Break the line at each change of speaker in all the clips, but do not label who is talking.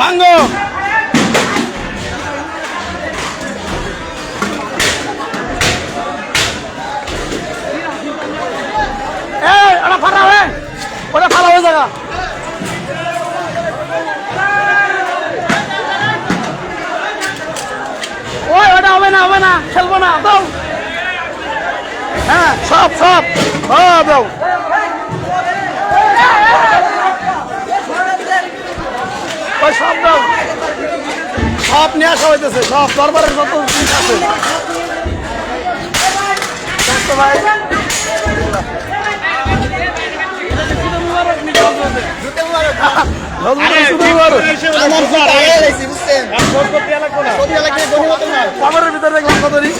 ভাঙ্গো। ওটা ফাটা হবে ওটা ফালা হয়ে জায়গা ওই, ওটা হবে না হবে না, খেলব না, দাও। হ্যাঁ সব সব। হ্যাঁ দাও ওই সব নিয়ে আসা হইতেছে সব দরবারের যত জিনিস আছে। ভাই। কবরের ভিতরে দেখলাম কত দিন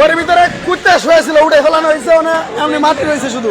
ওর ভিতরে কুত্তে শুয়েছিল উঠে ফেলানো হয়েছে এমনি মাটি রয়েছে শুধু।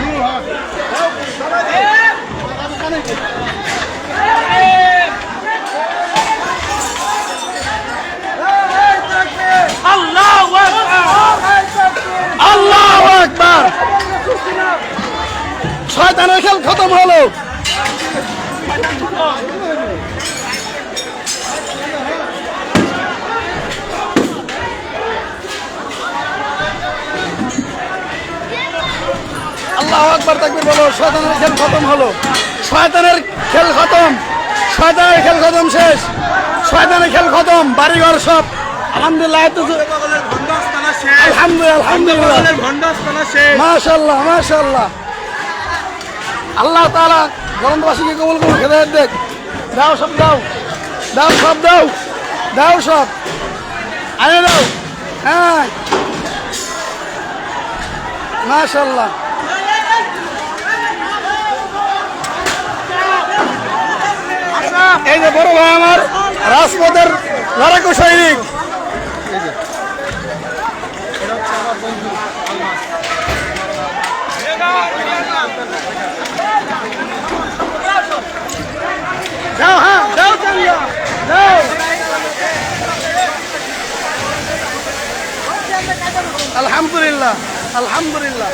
শয়তানের খেল খতম হলো। আল্লাহ আকবার তাকবীর বলো শয়তানের খেল খতম হলো। শয়তানের খেল খতম। শয়তানের খেল খতম শেষ। শয়তানের খেল খতম বাড়িঘর সব। আলহামদুলিল্লাহ এত আলহামদুলিল্লাহ। আলহামদুলিল্লাহ মাশাল্লাহ মাশাল্লাহ আল্লাহ তাআলা গরমবাসীকে কবুল করুন হেদায়েত দেখ। দাও সব, দাও। দাও সব, দাও। দাও সব। আনে দাও। হ্যাঁ। মাশাল্লাহ এই যে বড় ভাই আমার রাজপথের লড়াকু সৈনিক। দাও হ্যাঁ দাও চালিয়া দাও আলহামদুলিল্লাহ আলহামদুলিল্লাহ।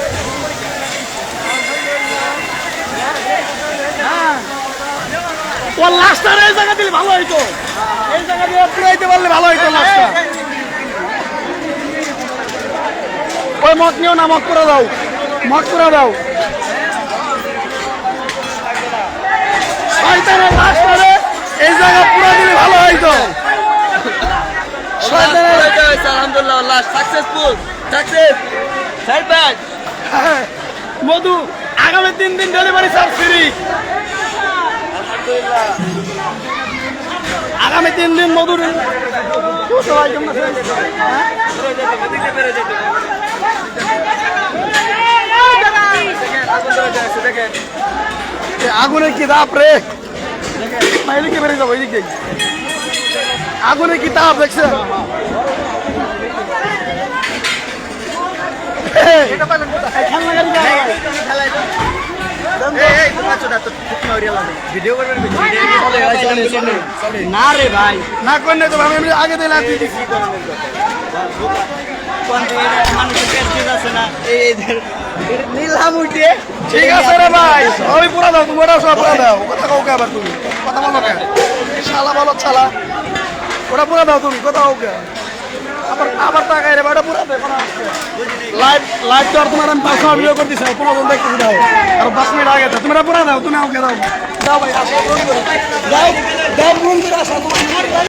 হ্যাঁ। ও লাস্টার এই জায়গা দিলে ভালো হইতো। এই জায়গা দিয়ে পুরাইতে পারলে ভালো হইতো লাস্টার ওই মগ নিও না মগ দাও মগ করে দাও। শয়তানের লাস্টারে
আল্লাহ সাকসেসফুল সাকসেস সাইড ব্যাক
মধু আগামী তিন দিন ডেলিভারি চার্জ ফ্রি আগামী তিন দিন মধু আগুনের কি তাপ রে? না, এদিকে বেরিয়ে যাব এদিকে। আগুনের কি তাপ দেখছেন এই, এই খেলনা গাড়ি যায়।
না রে ভাই।
না করলে তো আমি আগে দিলাম।
মানুষের আছে না? এই নিলাম উঠে।
ঠিক আছে রে ভাই। ওই পুরা দাও তুমি ওটা সব পুরা দাও। কথা কাউকে আবার তুমি। কথা বলো কে শালা বলো শালা। ওটা পুরা দাও তুমি কথা কাউকে। আবার আবার টাকা রে ভাই, ওটা পুরা দে লাইভ লাইভ তো আর তোমার আমি পাঁচশো ভিডিও করে দিছি পনেরো জন দেখতেছি দাও আর দশ মিনিট আগে তো তুমি ওটা পুরা দাও তুমি আমাকে দাও। দাও ভাই আসো দাও দাও বন্ধুরা আসো তোমার